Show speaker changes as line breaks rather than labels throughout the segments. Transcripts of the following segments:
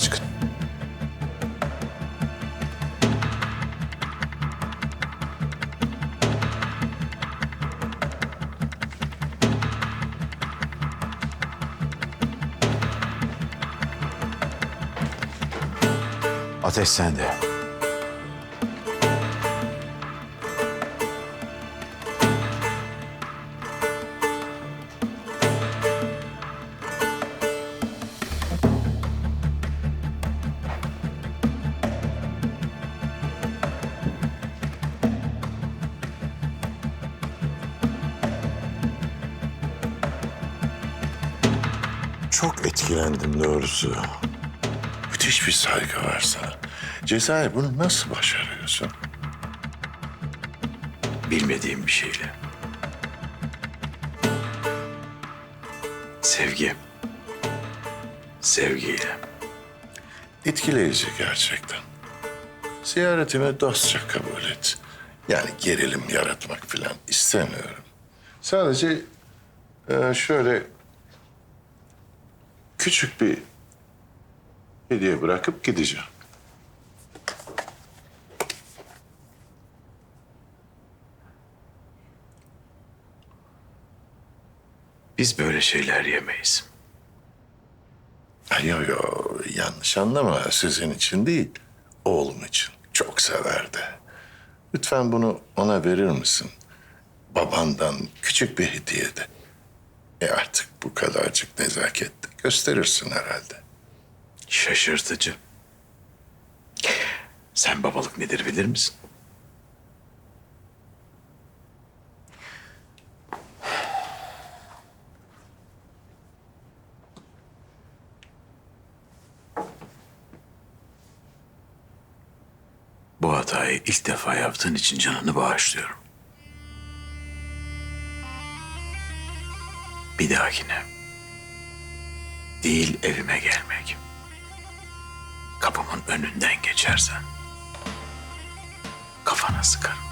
Çıkın. Ateş sende.
Çok etkilendim doğrusu. Müthiş bir saygı var sana. Cezayir bunu nasıl başarıyorsun?
Bilmediğim bir şeyle. Sevgi. Sevgiyle.
Etkileyici gerçekten. Ziyaretimi dostça kabul et. Yani gerilim yaratmak falan istemiyorum. Sadece e, şöyle küçük bir hediye bırakıp gideceğim.
Biz böyle şeyler yemeyiz.
Yo yo yanlış anlama sizin için değil oğlum için çok severdi. Lütfen bunu ona verir misin? Babandan küçük bir hediye de. E artık bu kadarcık nezaket de gösterirsin herhalde.
Şaşırtıcı. Sen babalık nedir bilir misin? Bu hatayı ilk defa yaptığın için canını bağışlıyorum. Bir dahakine değil evime gelmek. Kapımın önünden geçersen kafana sıkarım.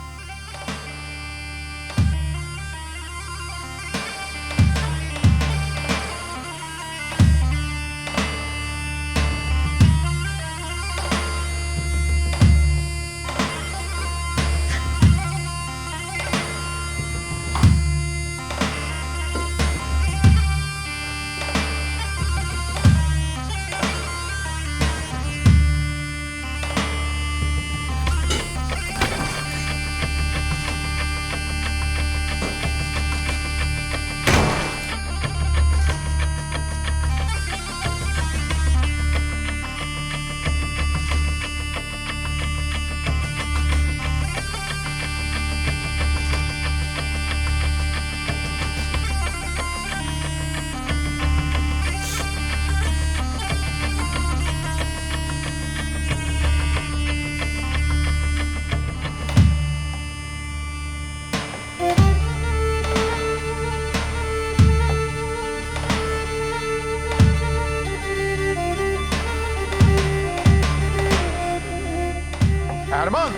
Erman!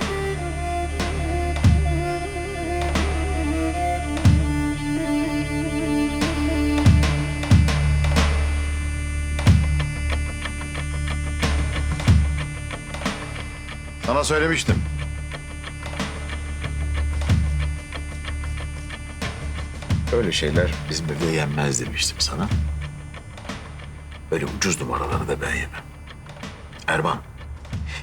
Sana söylemiştim. Öyle şeyler bizim evde yenmez demiştim sana. Öyle ucuz numaraları da ben yemem. Erman,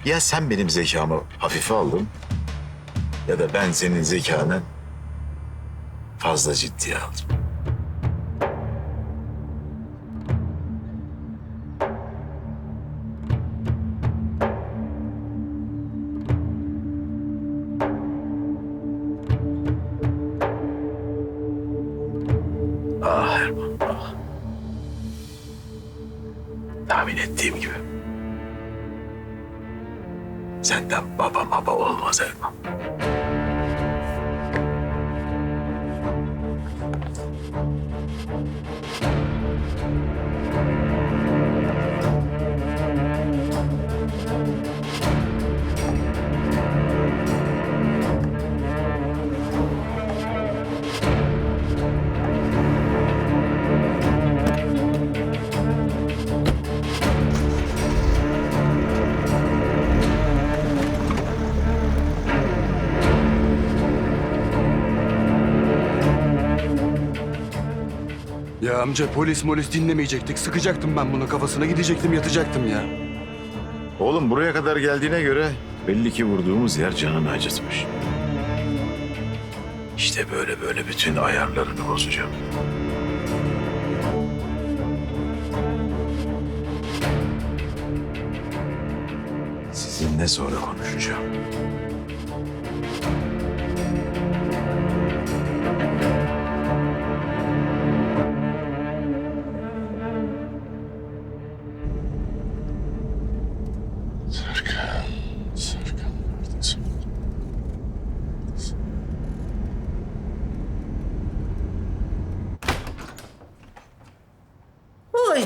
ya sen benim zekamı hafife aldın ya da ben senin zekanı fazla ciddiye aldım. Ah Erman, ah. Tahmin ettiğim gibi. Senden baba baba olmaz Erman.
Ya amca polis molis dinlemeyecektik. Sıkacaktım ben bunu kafasına gidecektim yatacaktım ya.
Oğlum buraya kadar geldiğine göre belli ki vurduğumuz yer canını acıtmış. İşte böyle böyle bütün ayarlarını bozacağım. Sizinle sonra konuşacağım.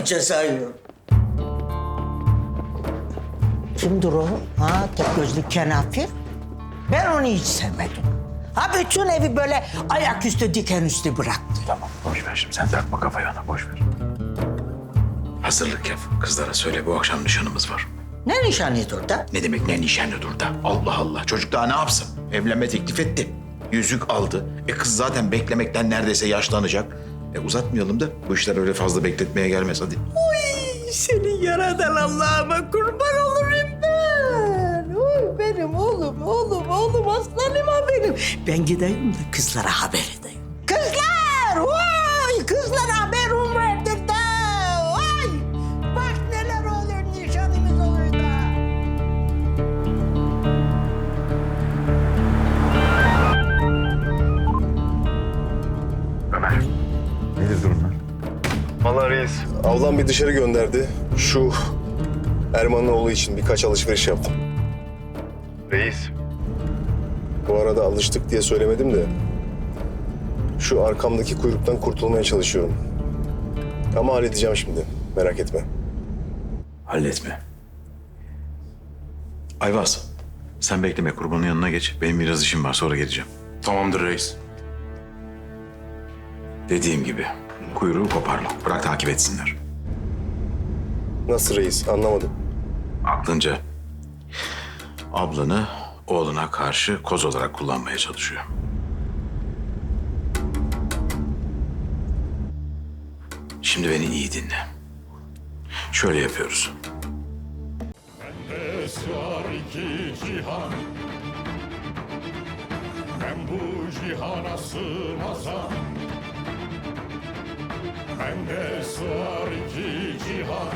Oy Cezayir. Kimdir o? Ha tek gözlü kenafir. Ben onu hiç sevmedim. Ha bütün evi böyle ayaküstü diken üstü bıraktı.
Tamam boş ver şimdi sen takma kafaya ona boş ver. Hazırlık yap. Kızlara söyle bu akşam nişanımız var.
Ne nişanıydı orada?
Ne demek ne nişanlıdır da? Allah Allah. Çocuk daha ne yapsın? Evlenme teklif etti. Yüzük aldı. E kız zaten beklemekten neredeyse yaşlanacak. E uzatmayalım da bu işler öyle fazla bekletmeye gelmez hadi.
Oy senin yaradan Allah'ıma kurban olurum ben. Oy benim oğlum, oğlum, oğlum aslanım ha benim. Ben gideyim de kızlara haber edeyim.
Ablam bir dışarı gönderdi. Şu Erman'ın oğlu için birkaç alışveriş yaptım. Reis. Bu arada alıştık diye söylemedim de... ...şu arkamdaki kuyruktan kurtulmaya çalışıyorum. Ama halledeceğim şimdi, merak etme.
Halletme. Ayvaz. Sen bekleme kurbanın yanına geç. Benim biraz işim var sonra geleceğim.
Tamamdır reis.
Dediğim gibi kuyruğu koparma. Bırak takip etsinler.
Nasıl reis, anlamadım.
Aklınca ablanı oğluna karşı koz olarak kullanmaya çalışıyor. Şimdi beni iyi dinle. Şöyle yapıyoruz.
Sığar iki cihan Ben bu cihana sığmazam Bende sığar iki cihan